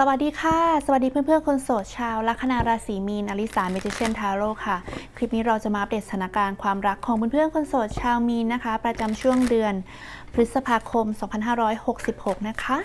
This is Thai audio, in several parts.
สวัสดีค่ะ สวัสดีเพื่อนๆ คนโสดชาวลัคนาราศีมีนอลิสาเมจิเชนทาโร่ค่ะ คลิปนี้เราจะมาอัปเดตสถานการณ์ความรักของเพื่อนๆ คนโสดชาวมีนนะคะ ประจำช่วงเดือนพฤษภาคม 2566 นะคะ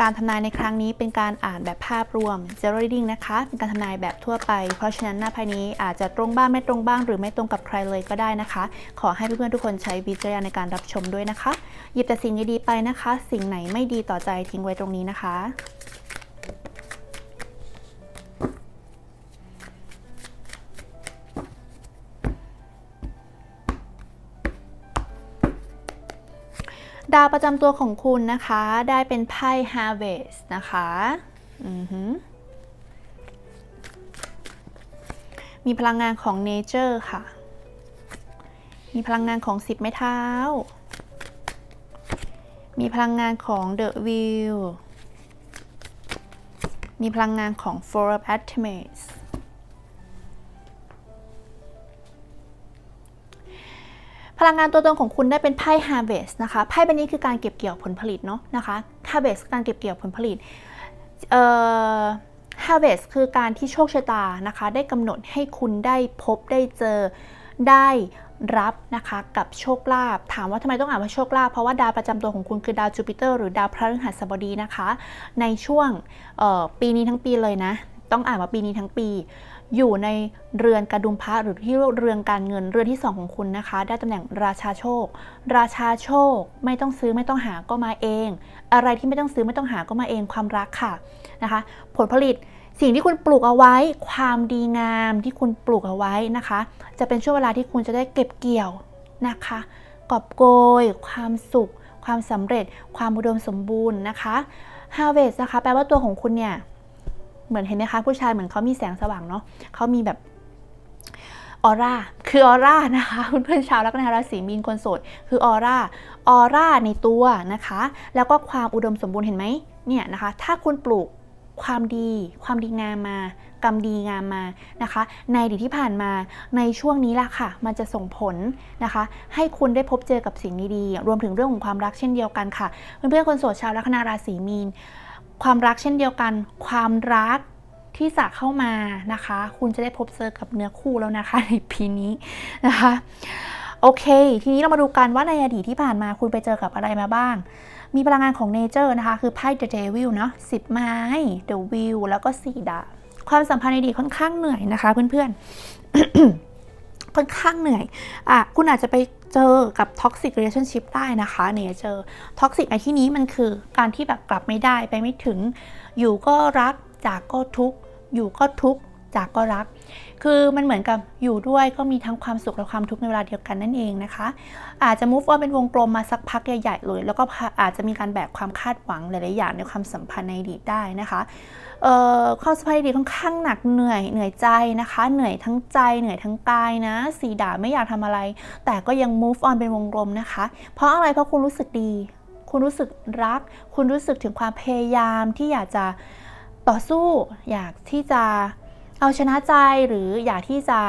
การทำนายในครั้งนี้เป็นการอ่านแบบภาพรวม zero reading นะคะ เป็นการทำนายแบบทั่วไป เพราะฉะนั้นหน้าภายนี้อาจจะตรงบ้างไม่ตรงบ้าง หรือไม่ตรงกับใครเลยก็ได้นะคะ ขอให้เพื่อนๆทุกคนใช้วิจารณญาณในการรับชมด้วยนะคะ หยิบแต่สิ่งดีๆไปนะคะ สิ่งไหนไม่ดีต่อใจทิ้งไว้ตรงนี้นะคะ ดาวประจำตัวของคุณนะคะ ได้เป็นไพ่ Harvest นะคะ อือหือมีพลังงานของ Nature ค่ะ มีพลังงานของสิบไม้เท้า มีพลังงานของ The Wheel มีพลังงานของ Four of Ultimates พลังงานตัวตนของคุณได้เป็นไพ่ Harvest นะคะไพ่ใบนี้คือการเก็บเกี่ยวผลผลิตเนาะนะคะ Harvest การเก็บเกี่ยวผลผลิตเอ่อ Harvest คือการที่โชคชะตานะคะ ได้กำหนดให้คุณได้พบได้เจอได้ รับนะคะกับโชคลาภถามว่าทำไมต้องอ่านว่าโชคลาภเพราะว่าดาวประจำตัวของคุณคือดาวจูปิเตอร์หรือดาวพฤหัสบดีนะคะ ในช่วงปีนี้ทั้งปีเลยนะ ต้องอ่านว่าปีนี้ทั้งปี อยู่ในเรือนกระดุมพระหรือที่เรือนการเงินเรือนที่ 2 ของคุณนะคะ ได้ตำแหน่งราชาโชค ราชาโชคไม่ต้องซื้อไม่ต้องหาก็มาเอง อะไรที่ไม่ต้องซื้อไม่ต้องหาก็มาเองความรักค่ะนะคะ ผลผลิต สิ่งที่คุณปลูกเอาไว้ ความดีงามที่คุณปลูกเอาไว้นะคะ จะเป็นช่วงเวลาที่คุณจะได้เก็บเกี่ยวนะคะกอบโกย ความสุข ความสำเร็จ ความอุดมสมบูรณ์นะคะ Harvest นะคะ แปลว่าตัวของคุณเนี่ย เหมือนเห็นไหมคะ ผู้ชายเหมือนเขามีแสงสว่างเนาะเขามีแบบออร่า คือออร่านะคะเพื่อนๆชาวลัคนาราศีมีนคนโสด คือออร่า ออร่าในตัวนะคะ แล้วก็ความอุดมสมบูรณ์เห็นไหมเนี่ยนะคะ ถ้าคุณปลูก ความดี ความดีงามมากรรมดีงามมานะคะ ในอดีตที่ผ่านมาในช่วงนี้ล่ะค่ะ มันจะส่งผลนะคะ ให้คุณได้พบเจอกับสิ่งดีๆรวมถึงเรื่องของความรักเช่นเดียวกันค่ะ เพื่อนๆคนโสดชาวลัคนาราศีมีน ความรักเช่นเดียวกัน ความรักที่จะเข้ามานะคะ คุณจะได้พบเจอกับเนื้อคู่แล้วนะคะในปีนี้นะคะโอเค ทีนี้เรามาดูกันว่าในอดีตที่ผ่านมาคุณไปเจอกับอะไรมาบ้าง มีพลังงานของเนเจอร์นะคะ คือไพ่ The Devil เนาะสิบไม้ The Wheel แล้วก็สี่ดาบความสัมพันธ์ในอดีตค่อนข้างเหนื่อยนะคะเพื่อนๆ ค่อนข้างเหนื่อย อะ คุณอาจจะไปเจอกับ toxic relationship ได้นะคะเนเจอร์ toxic ในที่นี้มันคือการที่แบบกลับไม่ได้ไปไม่ถึง อยู่ก็รักจากก็ทุกอยู่ก็ทุก จากก็รัก คือมันเหมือนกับอยู่ด้วยก็มีทั้งความสุขและความทุกข์ในเวลาเดียวกันนั่นเองนะคะ อาจจะ move on เป็นวงกลมมาสักพักใหญ่ๆเลย แล้วก็อาจจะมีการแบกความคาดหวังหลายๆอย่างในความสัมพันธ์ในอดีตได้นะคะเอ่อความสัมพันธ์ในอดีตค่อนข้างหนักเหนื่อยเหนื่อยใจนะคะ เหนื่อยทั้งใจเหนื่อยทั้งกายนะสีดาไม่อยากทำอะไร แต่ก็ยัง move on เป็นวงกลมนะคะ เพราะอะไรเพราะคุณรู้สึกดี คุณรู้สึกรัก คุณรู้สึกถึงความพยายามที่อยากจะต่อสู้อยากที่จะ เอาชนะใจหรืออยากที่จะ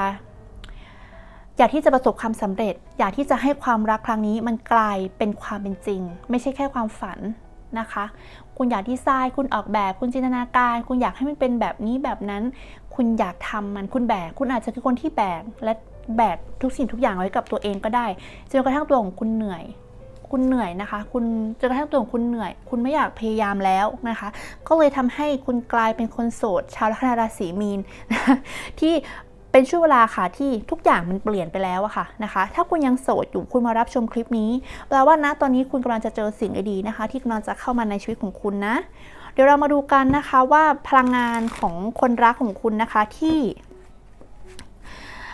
อยากที่จะประสบความสำเร็จ อยากที่จะให้ความรักครั้งนี้มันกลายเป็นความเป็นจริง ไม่ใช่แค่ความฝันนะคะ คุณอยากดีไซน์ คุณออกแบบ คุณจินตนาการ คุณอยากให้มันเป็นแบบนี้แบบนั้น คุณอยากทำมัน คุณแบก คุณอาจจะคือคนที่แบก และแบกทุกสิ่งทุกอย่างไว้กับตัวเองก็ได้ จนกระทั่งตัวของคุณเหนื่อย คุณเหนื่อยนะคะ คุณจนกระทั่งตัวของคุณเหนื่อย คุณไม่อยากพยายามแล้วนะคะ ก็เลยทำให้คุณกลายเป็นคนโสด ชาวลัคนาราศีมีนนะคะที่เป็นช่วงเวลาค่ะที่ทุกอย่างมันเปลี่ยนไปแล้วอะค่ะนะคะ ถ้าคุณยังโสดอยู่คุณมารับชมคลิปนี้แปลว่านะตอนนี้คุณกำลังจะเจอสิ่งดีๆนะคะ ที่กำลังจะเข้ามาในชีวิตของคุณนะ เดี๋ยวเรามาดูกันนะคะว่าพลังงานของคนรักของคุณนะคะที่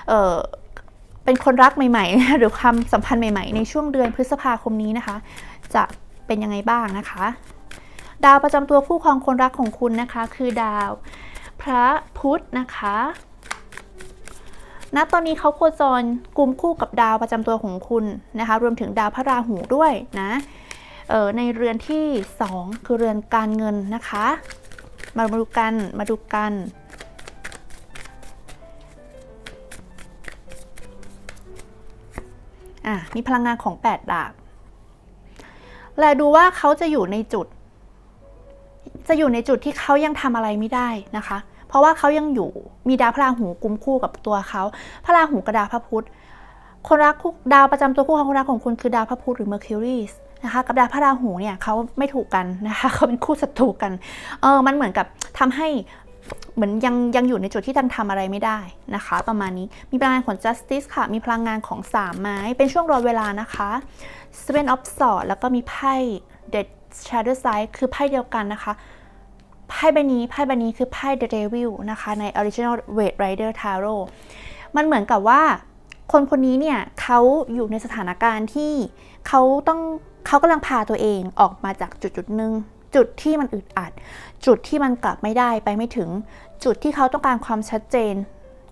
เอ่อ เป็นคนรักใหม่ๆ หรือความสัมพันธ์ใหม่ๆ ในช่วงเดือนพฤษภาคมนี้นะคะ จะเป็นยังไงบ้างนะคะ ดาวประจำตัวผู้ครองคนรักของคุณนะคะ คือดาวพระพุธนะคะณตอนนี้เขาโคจรกลุ่มคู่กับดาวประจำตัวของคุณนะคะ รวมถึงดาวพระราหูด้วยนะออในเรือนที่ 2 คือเรือนการเงินนะคะ มาดูกันมาดูกัน อะมีพลังงานของ 8 ดาบ และดูว่าเขาจะอยู่ในจุด จะอยู่ในจุดที่เขายังทำอะไรไม่ได้นะคะ เพราะว่าเขายังอยู่มีดาวพระราหูกุมคู่กับตัวเขาพระราหูกับดาวพระพุธคนรักคู่ดาวประจำตัวคู่ของคนรักของคุณคือดาวพระพุธหรือ Mercury นะคะกับดาวพระราหูเนี่ยเขาไม่ถูกกันนะคะเขาเป็นคู่ศัตรูกันเออมันเหมือนกับทำให้ เหมือนยังยังอยู่ในจุดที่ยังทำอะไรไม่ได้นะคะ ประมาณนี้มีพลังงานของ justice ค่ะ มีพลังงานของสามไม้เป็นช่วงรอเวลานะคะ seven of swords แล้วก็มีไพ่ dead shadow side คือไพ่เดียวกันนะคะไพ่ใบนี้ไพ่ใบนี้คือไพ่ the devil นะคะ ใน original Red Rider Tarot มันเหมือนกับว่าคนคนนี้เนี่ยเขาอยู่ในสถานการณ์ที่เขาต้องเขากำลังพาตัวเองออกมาจากจุดจุดหนึ่ง จุดที่มันอึดอัด จุดที่มันกลับไม่ได้ไปไม่ถึง จุดที่เขาต้องการความชัดเจน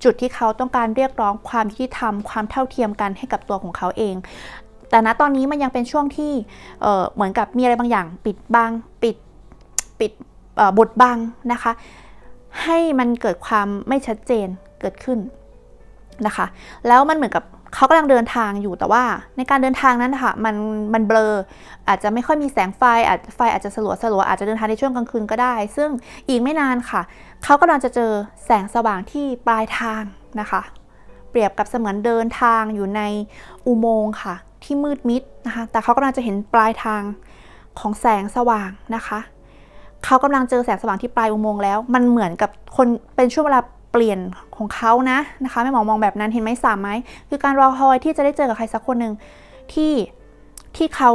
จุดที่เขาต้องการเรียกร้องความยุติธรรม ความเท่าเทียมกันให้กับตัวของเขาเอง แต่ณตอนนี้มันยังเป็นช่วงที่เอ่อเหมือนกับมีอะไรบางอย่าง ปิดบังปิดปิดบดบังนะคะ ให้มันเกิดความไม่ชัดเจนเกิดขึ้นนะคะ แล้วมันเหมือนกับ เขากำลังเดินทางอยู่แต่ว่า ในการเดินทางนั้นนะคะมันมันเบลออาจจะไม่ค่อยมีแสงไฟอาจไฟอาจจะสลัวสลัวอาจจะเดินทางในช่วงกลางคืนก็ได้ ซึ่งอีกไม่นานค่ะเขากำลังจะเจอแสงสว่างที่ปลายทางนะคะ เปรียบกับเสมือนเดินทางอยู่ในอุโมงค์ค่ะ ที่มืดมิดนะคะแต่เขากำลังจะเห็นปลายทางของแสงสว่างนะคะเขากำลังเจอแสงสว่างที่ปลายอุโมงค์แล้ว มันเหมือนกับคนเป็นช่วงเวลา เปลี่ยนของเขานะนะคะแม่หมอมองแบบนั้นเห็นไหมสามไหมคือการรอคอยที่จะได้เจอกับใครสักคนหนึ่งที่ที่เขา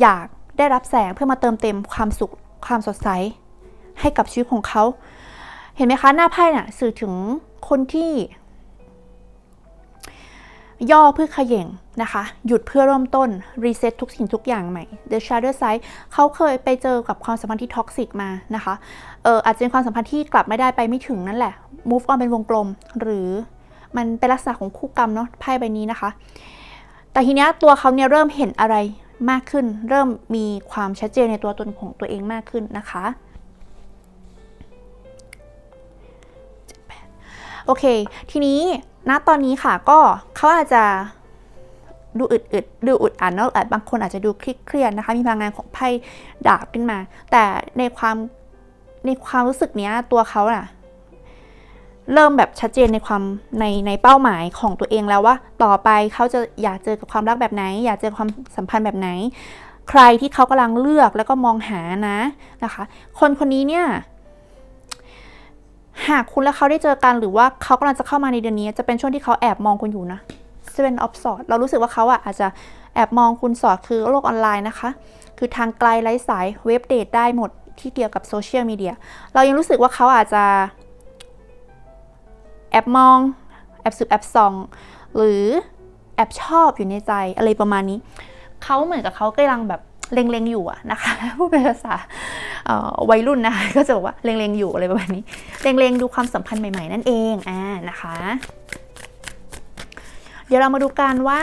อยากได้รับแสงเพื่อมาเติมเต็มความสุขความสดใส ให้กับชีวิตของเขา เห็นไหมคะหน้าไพ่น่ะสื่อถึงคนที่ ย่อเพื่อขย่งนะคะ หยุดเพื่อเริ่มต้น รีเซ็ตทุกสิ่งทุกอย่างใหม่ The Shadow Side เขาเคยไปเจอกับความสัมพันธ์ที่ท็อกซิกมานะคะ เอออาจจะเป็นความสัมพันธ์ที่กลับไม่ได้ไปไม่ถึงนั่นแหละ move on เป็นวงกลม หรือมันเป็นลักษณะของคู่กรรมเนาะไพ่ใบนี้นะคะ แต่ทีเนี้ยตัวเขาเนี่ยเริ่มเห็นอะไรมากขึ้น เริ่มมีความชัดเจนในตัวตนของตัวเองมากขึ้นนะคะโอเค ทีนี้ณตอนนี้ค่ะก็เขาอาจจะดูอึดอึดดูอุดอัดเนอะอาบางคนอาจจะดูเครียดนะคะ มีพลังงานของไพ่ดาบขึ้นมา แต่ในความ ในความรู้สึกเนี้ยตัวเขาน่ะเริ่มแบบชัดเจนในความในในเป้าหมายของตัวเองแล้วว่า ต่อไปเขาจะอยากเจอกับความรักแบบไหน อยากเจอความสัมพันธ์แบบไหน ใครที่เขากำลังเลือกแล้วก็มองหานะนะคะ คนคนนี้เนี่ยหากคุณและเขาได้เจอกันหรือว่าเขากำลังจะเข้ามาในเดือนนี้ จะเป็นช่วงที่เขาแอบมองคุณอยู่นะ Seven of Swords เรารู้สึกว่าเขาอะอาจจะแอบมองคุณสอดคือโลกออนไลน์นะคะ คือทางไกลไร้สายเว็บเดทได้หมด ที่เกี่ยวกับโซเชียลมีเดียเรายังรู้สึกว่าเขาอาจจะแอบมอง แอบสืบแอบส่อง หรือแอบชอบอยู่ในใจอะไรประมาณนี้ เขาเหมือนกับเขากำลังแบบเล็งๆอยู่อะนะคะพูดเป็นภาษาวัยรุ่นนะคะก็จะบอกว่าเล็งๆอยู่อะไรประมาณนี้เล็งๆดูความสัมพันธ์ใหม่ๆนั่นเองอ่านะคะ เดี๋ยวเรามาดูกันว่า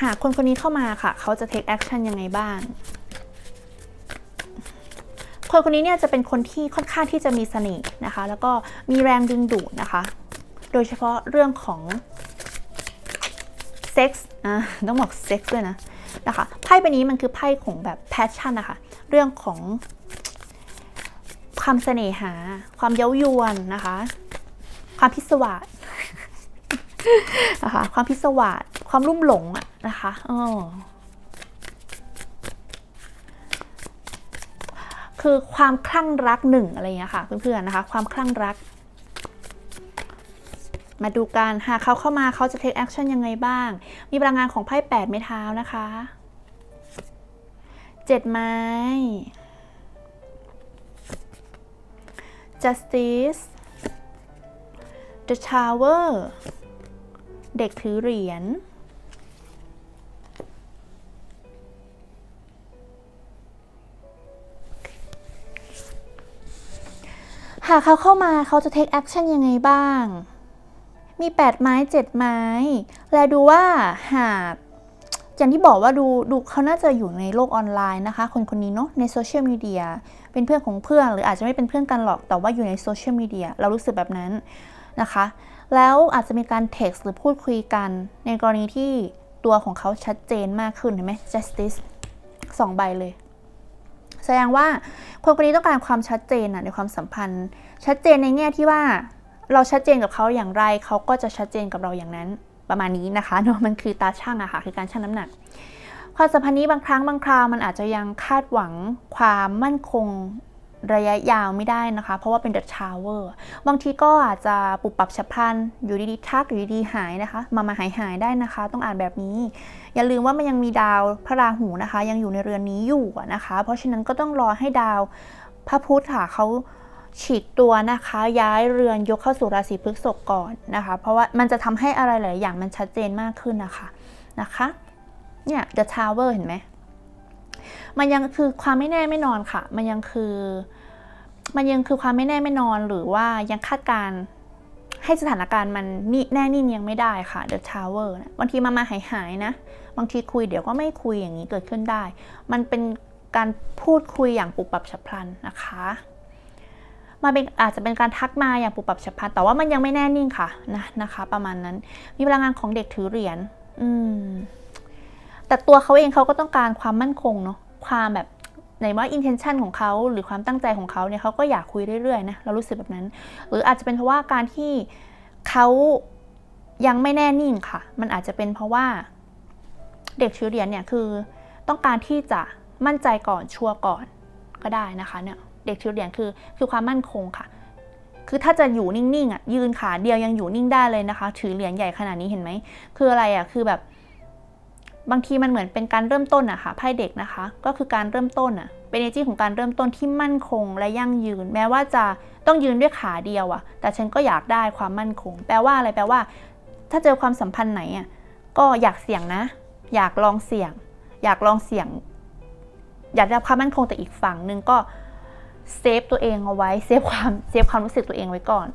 หากคนคนนี้เข้ามาค่ะ เขาจะ take action ยังไงบ้าง คนคนนี้เนี่ยจะเป็นคนที่ค่อนข้างที่จะมีเสน่ห์นะคะ แล้วก็มีแรงดึงดูดนะคะ โดยเฉพาะเรื่องของเซ็กส์อะต้องบอกเซ็กส์ด้วยนะนะคะไพ่ใบนี้มันคือไพ่ของแบบ passion นะคะ เรื่องของความเสน่หา ความเย้ายวนนะคะ ความพิศวาสนะคะ ความพิศวาสความรุ่มหลงอะนะคะ เออ คือความคลั่งรักหนึ่งอะไรอย่างเงี้ยค่ะเพื่อนๆนะคะ ความคลั่งรัก มาดูกันหากเขาเข้ามาเขาจะ take action ยังไงบ้าง มีพลังงานของไพ่แปดไม้เท้านะคะเจ็ดไม้ justice the tower เด็กถือเหรียญ หากเขาเข้ามาเขาจะ take action ยังไงบ้าง มี 8 ไม้ 7 ไม้ และดูว่าหากอย่างที่บอกว่าดูดูเขาน่าจะอยู่ในโลกออนไลน์นะคะ คนคนนี้เนาะในโซเชียลมีเดียเป็นเพื่อนของเพื่อน หรืออาจจะไม่เป็นเพื่อนกันหรอกแต่ว่าอยู่ในโซเชียลมีเดียเรารู้สึกแบบนั้นนะคะ แล้วอาจจะมีการเท็กซ์หรือพูดคุยกัน ในกรณีที่ตัวของเขาชัดเจนมากขึ้นเห็นไหม justice สองใบเลย แสดงว่าคนคนนี้ต้องการความชัดเจนนะในความสัมพันธ์ ชัดเจนในแง่ที่ว่าเราชัดเจนกับเขาอย่างไรเขาก็จะชัดเจนกับเราอย่างนั้นประมาณนี้นะคะเนาะมันคือตาช่างอะค่ะคือการชั่งน้ำหนักความสัมพันธ์นี้บางครั้งบางคราวมันอาจจะยังคาดหวังความมั่นคง ระยะยาวไม่ได้นะคะ เพราะว่าเป็น The Tower บางทีก็อาจจะปรับปรับฉับพลัน อยู่ดีๆทักอยู่ดีๆหายนะคะ มามาหายหายได้นะคะ ต้องอ่านแบบนี้ อย่าลืมว่ามันยังมีดาวพระราหูนะคะ ยังอยู่ในเรือนนี้อยู่นะคะ เพราะฉะนั้นก็ต้องรอให้ดาวพระพุธค่ะเขาฉีกตัวนะคะ ย้ายเรือนยกเข้าสู่ราศีพฤษภก่อนนะคะ เพราะว่ามันจะทำให้อะไรหลายอย่างมันชัดเจนมากขึ้นนะคะนะคะเนี่ย The Tower เห็นไหม มันยังคือความไม่แน่ไม่นอนค่ะ มันยังคือ มันยังคือความไม่แน่ไม่นอนหรือว่ายังคาดการให้สถานการณ์มันนี่แน่นิ่งยังไม่ได้ค่ะ The Tower นะบางทีมามาหายหายๆนะ บางทีคุยเดี๋ยวก็ไม่คุยอย่างนี้เกิดขึ้นได้ มันเป็นการพูดคุยอย่างปุบปับฉับพลันนะคะมันเป็นอาจจะเป็นการทักมาอย่างปุบปับฉับพลัน แต่ว่ามันยังไม่แน่นิ่งค่ะนะนะคะ ประมาณนั้น มีพลังงานของเด็กถือเหรียญ อืม แต่ตัวเขาเองเขาก็ต้องการความมั่นคงเนาะความแบบไหนว่า intention ของเขาหรือความตั้งใจของเขาเนี่ยเขาก็อยากคุยเรื่อยๆนะเรารู้สึกแบบนั้น หรืออาจจะเป็นเพราะว่าการที่เขายังไม่แน่นิ่งค่ะ มันอาจจะเป็นเพราะว่าเด็กถือเหรียญเนี่ยคือต้องการที่จะมั่นใจก่อนชัวร์ก่อนก็ได้นะคะเนี่ยเด็กถือเหรียญคือคือความมั่นคงค่ะ คือถ้าจะอยู่นิ่งๆอะยืนขาเดียวยังอยู่นิ่งได้เลยนะคะ ถือเหรียญใหญ่ขนาดนี้เห็นไหมคืออะไรอะคือแบบ บางทีมันเหมือนเป็นการเริ่มต้นอะค่ะไพ่เด็กนะคะ ก็คือการเริ่มต้นอะเป็น energy ของการเริ่มต้นที่มั่นคงและยั่งยืน แม้ว่าจะต้องยืนด้วยขาเดียวอะแต่ฉันก็อยากได้ความมั่นคง แปลว่าอะไรแปลว่า ถ้าเจอความสัมพันธ์ไหนอะก็อยากเสี่ยงนะ อยากลองเสี่ยง อยากลองเสี่ยง อยากได้ความมั่นคงแต่อีกฝั่งหนึ่งก็เซฟตัวเองเอาไว้เซฟความเซฟความรู้สึกตัวเองไว้ก่อน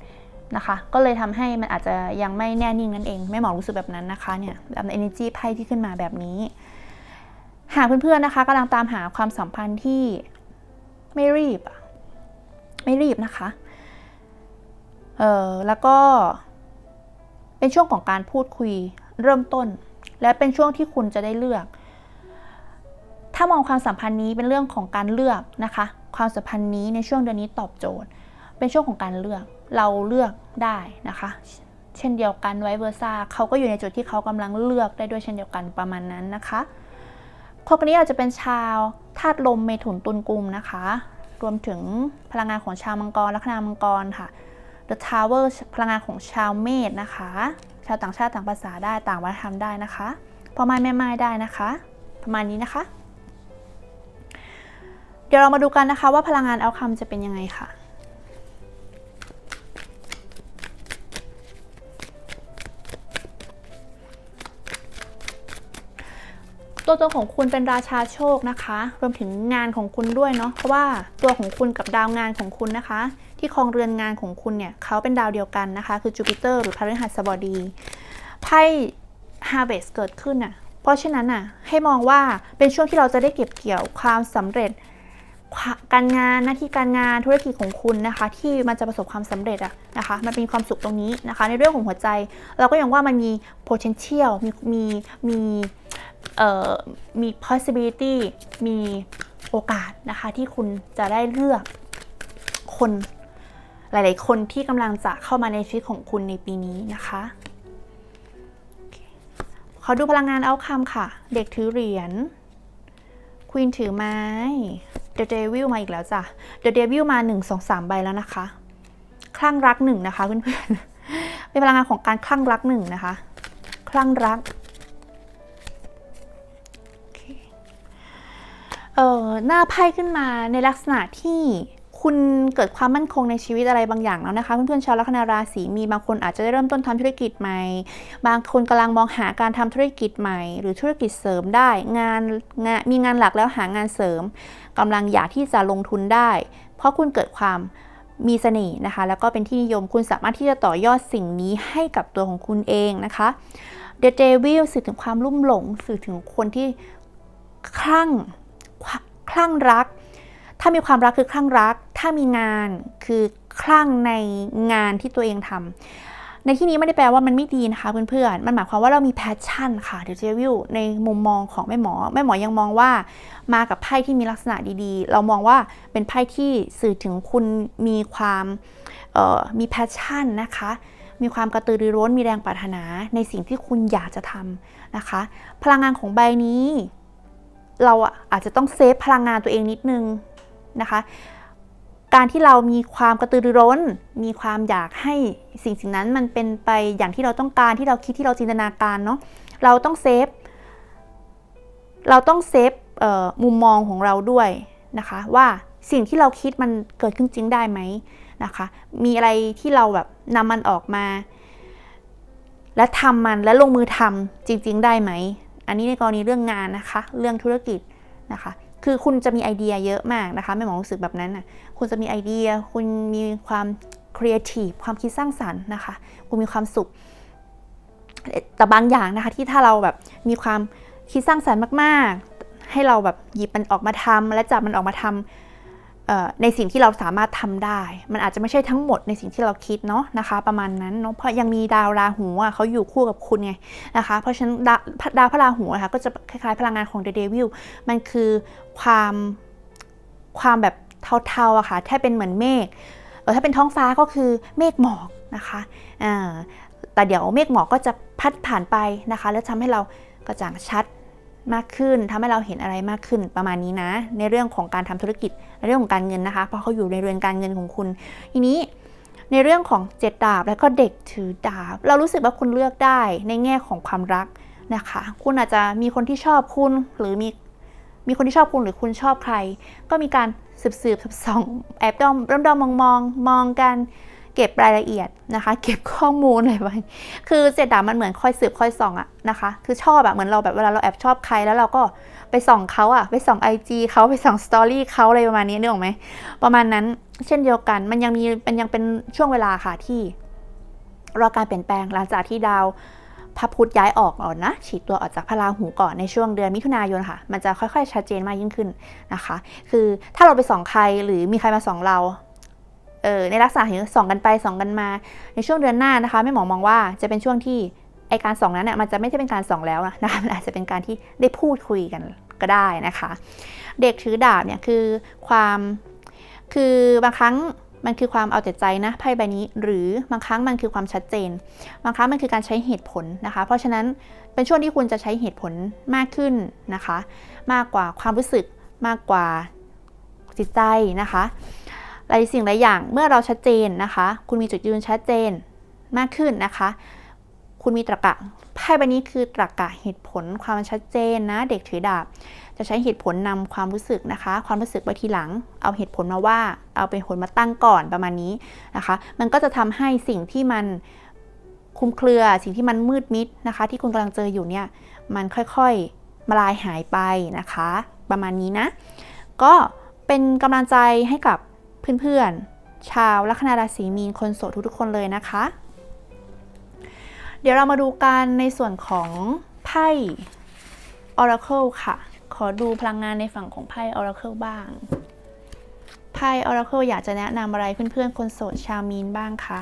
นะคะ ก็เลยทำให้มันอาจจะยังไม่แน่นิ่งนั่นเองไม่หมอรู้สึกแบบนั้นนะคะเนี่ยแบบ energy ไพ่ที่ขึ้นมาแบบนี้ หากเพื่อนๆนะคะกำลังตามหาความสัมพันธ์ที่ไม่รีบไม่รีบนะคะเออแล้วก็เป็นช่วงของการพูดคุยเริ่มต้น และเป็นช่วงที่คุณจะได้เลือก ถ้ามองความสัมพันธ์นี้เป็นเรื่องของการเลือกนะคะ ความสัมพันธ์นี้ในช่วงเดือนนี้ตอบโจทย์ เป็นช่วงของการเลือก เราเลือกได้นะคะ เช่นเดียวกันไวเวอร์ซ่าเขาก็อยู่ในจุดที่เขากำลังเลือกได้ด้วยเช่นเดียวกันประมาณนั้นนะคะคนคนนี้อาจจะเป็นชาวธาตุลมเมถุนตุลกุมนะคะ รวมถึงพลังงานของชาวมังกรลัคนามังกรค่ะ The Tower พลังงานของชาวเมษนะคะ ชาวต่างชาติต่างภาษาได้ต่างวัฒนธรรมได้นะคะพ่อไม้แม่ไม้ได้นะคะ ประมาณนี้นะคะ เดี๋ยวเรามาดูกันนะคะว่าพลังงานเอาคำจะเป็นยังไงค่ะ ตัวตนของคุณเป็นราชาโชคนะคะ รวมถึงงานของคุณด้วยเนาะเพราะว่าตัวของคุณกับดาวงานของคุณนะคะ ที่ครองเรือนงานของคุณเนี่ยเขาเป็นดาวเดียวกันนะคะ คือจูปิเตอร์หรือพฤหัสบดีไพ่ Harvest เกิดขึ้นน่ะเพราะฉะนั้นน่ะให้มองว่าเป็นช่วงที่เราจะได้เก็บเกี่ยวความสำเร็จการงานหน้าที่การงานธุรกิจของคุณนะคะ ที่มันจะประสบความสำเร็จอะนะคะ มันเป็นความสุขตรงนี้นะคะ ในเรื่องของหัวใจ เราก็ยังว่ามันมี potential มีมีมี มี possibility มีโอกาสนะคะที่คุณจะได้เลือกคนหลาย ๆ คนที่กำลังจะเข้ามาในชีวิตของคุณในปีนี้นะคะเขอดูพลังงานเอาคำค่ะ เด็กถือเหรียญควีนถือไม้ The Devil มาอีกแล้วจ้ะ The Devil มา 1 2 3 ใบแล้วนะคะ คลั่งรักหนึ่งนะคะเพื่อนๆเป็นพลังงานของการคลั่งรักหนึ่งนะคะ คลั่งรัก หน้าไพ่ขึ้นมาในลักษณะที่คุณเกิดความมั่นคงในชีวิตอะไรบางอย่างแล้วนะคะ เพื่อนๆชาวลัคนาราศีมีบางคนอาจจะได้เริ่มต้นทำธุรกิจใหม่ บางคนกำลังมองหาการทำธุรกิจใหม่ หรือธุรกิจเสริมได้ งานงานมีงานหลักแล้วหางานเสริมกำลังอยากที่จะลงทุนได้ เพราะคุณเกิดความมีเสน่ห์นะคะ แล้วก็เป็นที่นิยมคุณสามารถที่จะต่อยอดสิ่งนี้ให้กับตัวของคุณเองนะคะ The Devil สื่อถึงความลุ่มหลง สื่อถึงคนที่คลั่ง คลั่งรัก ถ้ามีความรักคือคลั่งรัก ถ้ามีงานคือคลั่งในงานที่ตัวเองทำในที่นี้ไม่ได้แปลว่ามันไม่ดีนะคะเพื่อนๆ มันหมายความว่าเรามีแพชชั่นค่ะเด e เจะวิลในมุมมองของแม่หมอ แม่หมอยังมองว่ามากับไพ่ที่มีลักษณะดีๆ เรามองว่าเป็นไพ่ที่สื่อถึงคุณมีความมีแพชชั่นนะคะมีความกระตือรือร้น มีแรงปรารถนาในสิ่งที่คุณอยากจะทำนะคะ พลังงานของใบนี้ เราอาจจะต้องเซฟพลังงานตัวเองนิดนึงนะคะ การที่เรามีความกระตือรือร้น มีความอยากให้สิ่งสิ่งนั้นมันเป็นไปอย่างที่เราต้องการที่เราคิดที่เราจินตนาการเนาะ เราต้องเซฟ เราต้องเซฟมุมมองของเราด้วยนะคะว่าสิ่งที่เราคิดมันเกิดขึ้นจริงได้ไหมนะคะ มีอะไรที่เราแบบนำมันออกมา และทำมันและลงมือทำจริง ๆ ได้ไหม อันนี้ในกรณีเรื่องงานนะคะ เรื่องธุรกิจนะคะ คือคุณจะมีไอเดียเยอะมากนะคะไม่หมอรู้สึกแบบนั้นนะคุณจะมีไอเดีย คุณมีความครีเอทีฟความคิดสร้างสรรค์นะคะ คุณมีความสุข แต่บางอย่างนะคะที่ถ้าเราแบบมีความคิดสร้างสรรค์มาก ๆ ให้เราแบบหยิบมันออกมาทำและจับมันออกมาทำ ในสิ่งที่เราสามารถทำได้ มันอาจจะไม่ใช่ทั้งหมดในสิ่งที่เราคิดเนาะนะคะ ประมาณนั้นเนาะเพราะยังมีดาวราหูอะเขาอยู่คู่กับคุณไงนะคะ เพราะฉะนั้นดาวพระราหูนะคะก็จะคล้ายๆพลังงานของเดเดวิลมันคือความความแบบเทาๆอะค่ะถ้าเป็นเหมือนเมฆถ้าเป็นท้องฟ้าก็คือเมฆหมอกนะคะอ่าแต่เดี๋ยวเมฆหมอกก็จะพัดผ่านไปนะคะ แล้วทำให้เรากระจ่างชัด มากขึ้นทำให้เราเห็นอะไรมากขึ้นประมาณนี้นะ ในเรื่องของการทำธุรกิจในเรื่องของการเงินนะคะ เพราะเขาอยู่ในเรือนการเงินของคุณ ทีนี้ในเรื่องของเจ็ดดาบแล้วก็เด็กถือดาบ เรารู้สึกว่าคุณเลือกได้ในแง่ของความรักนะคะ คุณอาจจะมีคนที่ชอบคุณหรือมีมีคนที่ชอบคุณหรือคุณชอบใคร ก็มีการสืบสืบส่องแอบดอมเริ่มดอมมองมองมองกัน เก็บรายละเอียดนะคะ เก็บข้อมูลอะไรไว้ คือเจดดามันเหมือนคอยสืบคอยส่องอะนะคะ คือชอบอะเหมือนเราแบบเวลาเราแอบชอบใครแล้วเราก็ไปส่องเขาอะไปส่องไอจีเขาไปส่องสตอรี่เขาอะไรประมาณนี้นึกออกไหม ประมาณนั้นเช่นเดียวกัน มันยังมีเป็นยังเป็นช่วงเวลาค่ะที่รอการเปลี่ยนแปลงหลังจากที่ดาวพระพุธย้ายออกก่อนนะฉีดตัวออกจากพระราหูก่อนในช่วงเดือนมิถุนายนค่ะ มันจะค่อยๆ ชัดเจนมากยิ่งขึ้นนะคะ คือถ้าเราไปส่องใครหรือมีใครมาส่องเรา ในลักษณะที่ส่องกันไปส่องกันมา ในช่วงเดือนหน้านะคะแม่หมอมองว่าจะเป็นช่วงที่ไอการส่องนั้นเนี่ยมันจะไม่ใช่เป็นการส่องแล้วนะคะมันอาจจะเป็นการที่ได้พูดคุยกันก็ได้นะคะ เด็กถือดาบเนี่ยคือความคือบางครั้งมันคือความเอาแต่ใจนะไพ่ใบนี้ หรือบางครั้งมันคือความชัดเจน บางครั้งมันคือการใช้เหตุผลนะคะ เพราะฉะนั้นเป็นช่วงที่คุณจะใช้เหตุผลมากขึ้นนะคะ มากกว่าความรู้สึกมากกว่าจิตใจนะคะ หลายสิ่งหลายอย่างเมื่อเราชัดเจนนะคะ คุณมีจุดยืนชัดเจนมากขึ้นนะคะ คุณมีตรรกะไพ่ใบนี้คือตรรกะเหตุผลความชัดเจนนะ เด็กถือดาบ จะใช้เหตุผลนำความรู้สึกนะคะ ความรู้สึกไว้ทีหลัง เอาเหตุผลมาว่า เอาเป็นผลมาตั้งก่อนประมาณนี้นะคะ มันก็จะทำให้สิ่งที่มันคุมเครือสิ่งที่มันมืดมิดนะคะ ที่คุณกำลังเจออยู่เนี่ย มันค่อยๆมาลายหายไปนะคะ ประมาณนี้นะ ก็เป็นกำลังใจให้กับ เพื่อนๆ ชาวลัคนาราศีมีนคนโสดทุกๆคนเลยนะคะ เดี๋ยวเรามาดูกันในส่วนของไพ่ Oracle ค่ะ ขอดูพลังงานในฝั่งของไพ่ Oracle บ้าง ไพ่ Oracle อยากจะแนะนำอะไรเพื่อนๆ คนโสดชาวมีนบ้างคะ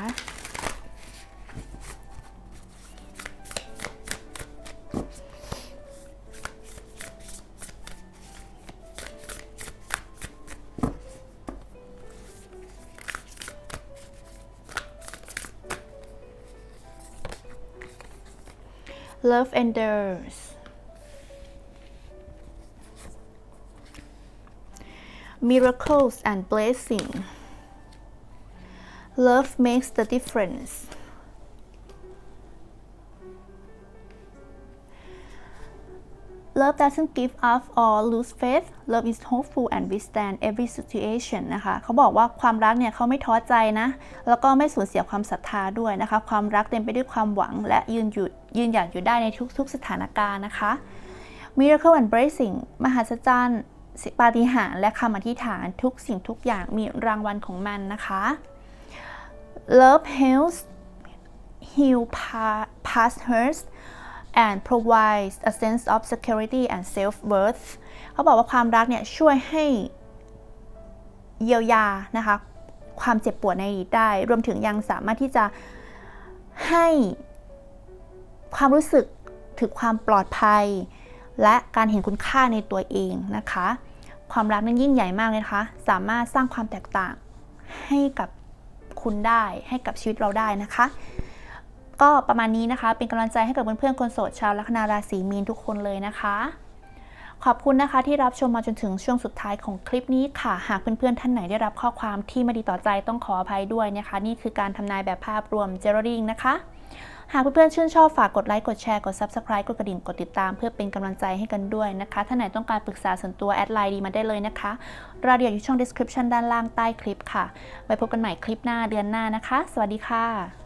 love endures miracles and blessing love makes the difference Love doesn't give up or lose faith Love is hopeful and withstand every situation นะคะ เขาบอกว่าความรักเนี่ยเขาไม่ท้อใจนะ แล้วก็ไม่สูญเสียความศรัทธาด้วยนะคะ ความรักเต็มไปด้วยความหวังและยืนหยุด ยืนหยัดอยู่ได้ในทุกๆสถานการณ์นะคะ Miracle and Blessing มหัศจรรย์ปาฏิหาริย์และคำอธิษฐานทุกสิ่งทุกอย่างมีรางวัลของมันนะคะ Love helps heal past hurts and provides a sense of security and self-worth เขาบอกว่าความรักเนี่ยช่วยให้เยียวยานะคะ ความเจ็บปวดในอดีตได้ รวมถึงยังสามารถที่จะให้ ความรู้สึกถึงความปลอดภัย และการเห็นคุณค่าในตัวเองนะคะ ความรักนั้นยิ่งใหญ่มากเลยนะคะ สามารถสร้างความแตกต่างให้กับคุณได้ให้กับชีวิตเราได้นะคะ ก็ประมาณนี้นะคะ เป็นกำลังใจให้กับเพื่อนๆคนโสดชาวลัคนาราศีมีนทุกคนเลยนะคะขอบคุณนะคะที่รับชมมาจนถึงช่วงสุดท้ายของคลิปนี้ค่ะ หากเพื่อนๆท่านไหนได้รับข้อความที่ไม่ดีต่อใจต้องขออภัยด้วยนะคะ นี่คือการทำนายแบบภาพรวมเจอร์ริงนะคะ หากเพื่อนๆชื่นชอบฝากกดไลค์กดแชร์กด Subscribe กดกระดิ่งกดติดตาม เพื่อเป็นกำลังใจให้กันด้วยนะคะถ้าไหนต้องการปรึกษาส่วนตัวแอดไลน์ดีมาได้เลยนะคะรายละเอียดอยู่ช่อง description ด้านล่างใต้คลิปค่ะไว้พบกันใหม่คลิปหน้าเดือนหน้านะคะ สวัสดีค่ะ